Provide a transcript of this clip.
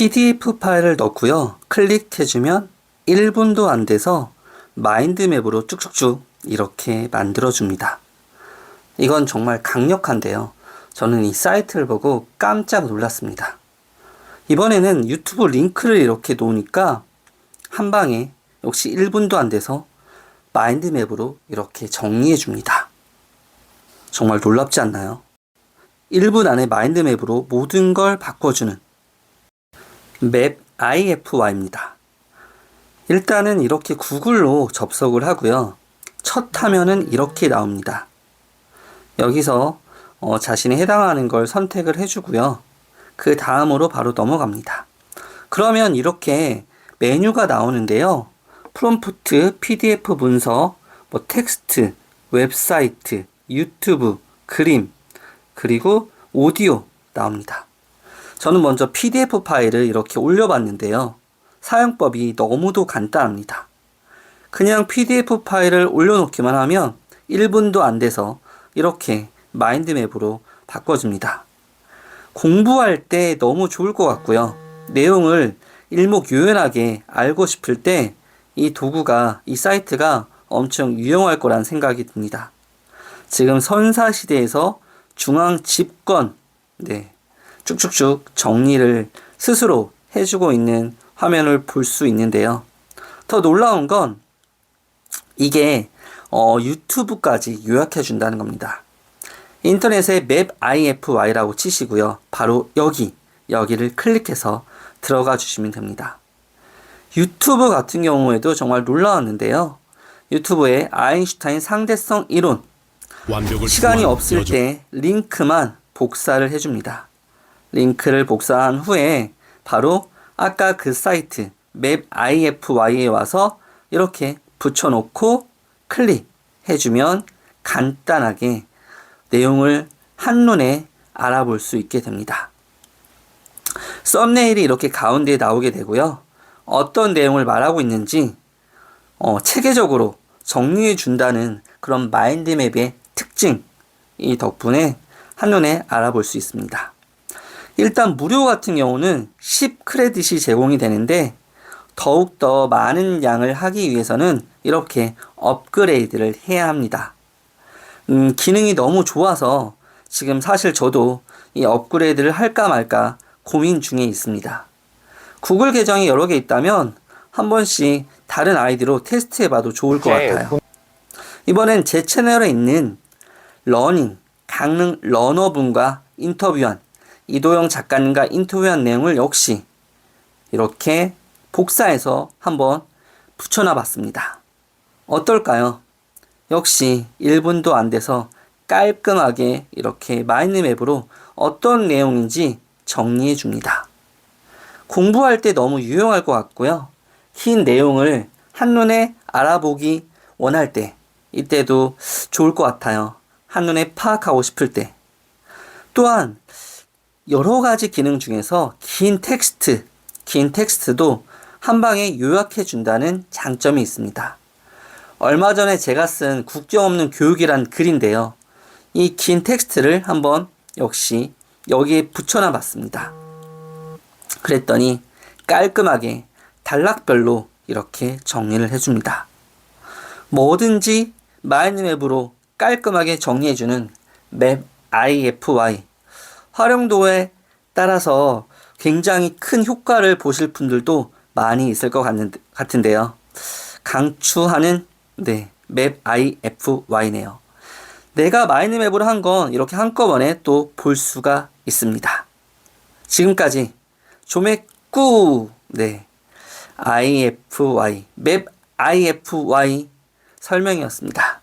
PDF 파일을 넣고요. 클릭해주면 1분도 안 돼서 마인드맵으로 쭉쭉쭉 이렇게 만들어줍니다. 이건 정말 강력한데요. 저는 이 사이트를 보고 깜짝 놀랐습니다. 이번에는 유튜브 링크를 이렇게 놓으니까 한 방에 역시 1분도 안 돼서 마인드맵으로 이렇게 정리해 줍니다. 정말 놀랍지 않나요? 1분 안에 마인드맵으로 모든 걸 바꿔주는 맵 IFY입니다. 일단은 이렇게 구글로 접속을 하고요. 첫 화면은 이렇게 나옵니다. 여기서 어, 자신이 해당하는 걸 선택을 해주고요. 그 다음으로 바로 넘어갑니다. 그러면 이렇게 메뉴가 나오는데요. 프롬프트, PDF 문서, 뭐 텍스트, 웹사이트, 유튜브, 그림, 그리고 오디오 나옵니다. 저는 먼저 PDF 파일을 이렇게 올려봤는데요. 사용법이 너무도 간단합니다. 그냥 PDF 파일을 올려놓기만 하면 1분도 안 돼서 이렇게 마인드맵으로 바꿔줍니다. 공부할 때 너무 좋을 것 같고요. 내용을 일목요연하게 알고 싶을 때 이 도구가, 이 사이트가 엄청 유용할 거란 생각이 듭니다. 지금 선사시대에서 중앙 집권, 네, 쭉쭉쭉 정리를 스스로 해주고 있는 화면을 볼 수 있는데요. 더 놀라운 건 이게 어, 유튜브까지 요약해 준다는 겁니다. 인터넷에 맵 ify라고 치시고요. 바로 여기, 여기를 클릭해서 들어가 주시면 됩니다. 유튜브 같은 경우에도 정말 놀라웠는데요. 유튜브에 아인슈타인 상대성 이론, 시간이 없을. 때 링크만 복사를 해줍니다. 링크를 복사한 후에 바로 아까 그 사이트 맵 ify에 와서 이렇게 붙여놓고 클릭해주면 간단하게 내용을 한눈에 알아볼 수 있게 됩니다. 썸네일이 이렇게 가운데에 나오게 되고요. 어떤 내용을 말하고 있는지 어, 체계적으로 정리해 준다는 그런 마인드맵의 특징 이 덕분에 한눈에 알아볼 수 있습니다. 일단 무료 같은 경우는 10 크레딧이 제공이 되는데 더욱더 많은 양을 하기 위해서는 이렇게 업그레이드를 해야 합니다. 음, 기능이 너무 좋아서 지금 사실 저도 이 업그레이드를 할까 말까 고민 중에 있습니다. 구글 계정이 여러 개 있다면 한 번씩 다른 아이디로 테스트 해 봐도 좋을 것 같아요. 이번엔 제 채널에 있는 러닝, 강릉 러너분과 인터뷰한 이도영 작가님과 인터뷰한 내용을 역시 이렇게 복사해서 한번 붙여놔 봤습니다. 어떨까요? 역시 1분도 안 돼서 깔끔하게 이렇게 마인드맵으로 어떤 내용인지 정리해 줍니다. 공부할 때 너무 유용할 것 같고요. 긴 내용을 한눈에 알아보기 원할 때 이때도 좋을 것 같아요. 한눈에 파악하고 싶을 때. 또한 여러 가지 기능 중에서 긴 텍스트, 긴 텍스트도 한 방에 요약해 준다는 장점이 있습니다. 얼마 전에 제가 쓴 국경 없는 교육이란 글인데요. 이 긴 텍스트를 한번 역시 여기에 붙여놔 봤습니다. 그랬더니 깔끔하게 단락별로 이렇게 정리를 해줍니다. 뭐든지 마인드맵으로 깔끔하게 정리해주는 맵 IFY 활용도에 따라서 굉장히 큰 효과를 보실 분들도 많이 있을 것 같는, 같은데 요. 강추하는 네, 맵 IFY네요. 내가 마인드맵으로 한 건 이렇게 한꺼번에 또 볼 수가 있습니다. 지금까지 조맥구 네 IFY 맵 IFY 설명이었습니다.